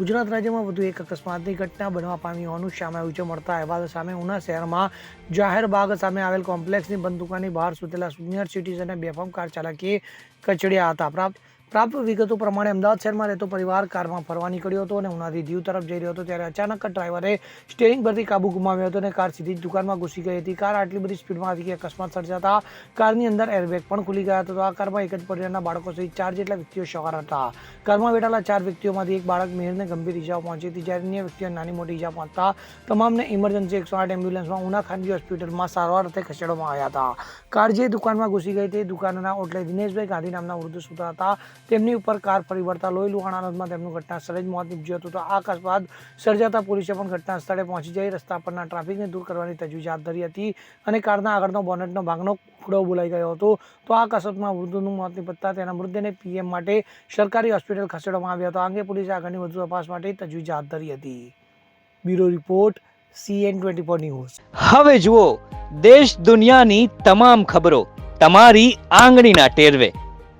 ગુજરાત રાજ્યમાં વધુ એક અકસ્માતની ઘટના બનવા પામી હોવાનું સામે આવ્યું છે. મળતા અહેવાલ સામે ઉના શહેરમાં જાહેર બાગ સામે આવેલ કોમ્પ્લેક્સની બંદુકાની બહાર સૂતેલા સિનિયર સિટીઝને બેફામ કાર ચાલકે કચડ્યા હતા. પ્રાપ્ત પ્રાપ્ત વિગતો પ્રમાણે અમદાવાદ શહેરમાં રહેતો પરિવાર કારમાં ફરવા નીકળ્યો હતો અને ઉનાથી દીવ તરફ જઈ રહ્યો હતો ત્યારે અચાનક ડ્રાઈવરે સ્ટેરિંગ પરથી કાબુ ગુમાવ્યો હતો અને કાર સીધી જ દુકાનમાં ઘૂસી ગઈ હતી. કાર આટલી બધી સ્પીડમાં હતી કે અકસ્માત સર્જાતા કારની અંદર એરબેગ પણ ખુલી ગયા હતા. તો આ કારમાં એક જ પરિવારના બાળકો સહિત ચાર જેટલા વ્યક્તિઓ સવાર હતા. કારમાં બેઠેલા ચાર વ્યક્તિઓમાંથી એક બાળક મેહરને ગંભીર ઈજાઓ પહોંચી હતી, જ્યારે અન્ય વ્યક્તિઓને નાની મોટી ઈજા પહોંચતા તમામને ઇમરજન્સી એકસો આઠ એમ્બ્યુલન્સમાં ઉના ખાનગી હોસ્પિટલમાં સારવાર અર્થે ખસેડવામાં આવ્યા હતા. કાર જે દુકાનમાં ઘૂસી ગઈ તે દુકાનના ઓટલે દિનેશભાઈ ગાંધી નામના વૃદ્ધ સુતા હતા તેમની ઉપર કાર ફરી વળતા લોહી લુહાણ હાલતમાં તેમનું ઘટના સ્થળે જ મોત નીપજ્યું હતું. તો આ અકસ્માત સર્જાતા પોલીસે પણ ઘટના સ્થળે પહોંચી જઈ રસ્તા પરના ટ્રાફિકને દૂર કરવાની તજવીજ હાથ ધરી હતી અને કારના આગળનો બોનેટનો ભાગનો ખુડો બોલાઈ ગયો હતો. તો આ અકસ્માતમાં વૃદ્ધનું મોત નીપજતા તેના મૃતદેહને પીએમ માટે સરકારી હોસ્પિટલ ખસેડવામાં આવ્યો હતો. આ અંગે પોલીસે આગળની વધુ તપાસ માટે તજવીજ હાથ ધરી હતી. Bureau report, CN twenty four news. હવે જુઓ, દેશ દુનિયાની તમામ ખબરો તમારી આંગળીના ટેરવે.